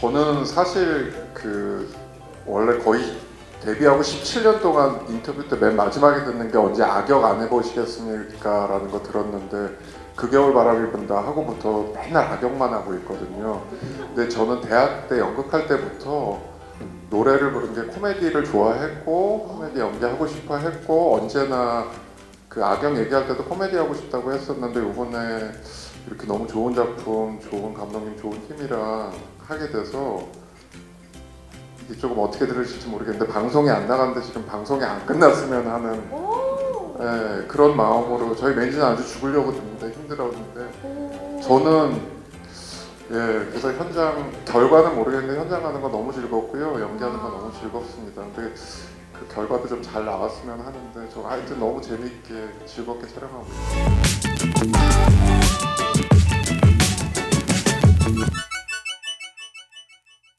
저는 사실 그 원래 거의 데뷔하고 17년 동안 인터뷰 때 맨 마지막에 듣는 게 언제 악역 안 해보시겠습니까라는 거 들었는데 그 겨울 바람이 분다 하고부터 맨날 악역만 하고 있거든요. 근데 저는 대학 때 연극할 때부터 노래를 부르는 게 코미디를 좋아했고 코미디 연기하고 싶어 했고 언제나 그 악역 얘기할 때도 코미디 하고 싶다고 했었는데 이번에 이렇게 너무 좋은 작품, 좋은 감독님, 좋은 팀이랑 하게 돼서 이게 조금 어떻게 들으실지 모르겠는데 방송이 안 나갔는데 지금 방송이 안 끝났으면 하는 오. 예, 그런 마음으로 저희 매니저는 아주 죽으려고 듣는데 힘들었는데 오. 저는 예 그래서 현장 결과는 모르겠는데 현장 가는 건 너무 즐겁고요 연기하는 건 너무 즐겁습니다. 근데 그 결과도 좀 잘 나왔으면 하는데 저 하여튼 너무 재미있게 즐겁게 촬영하고 있어요.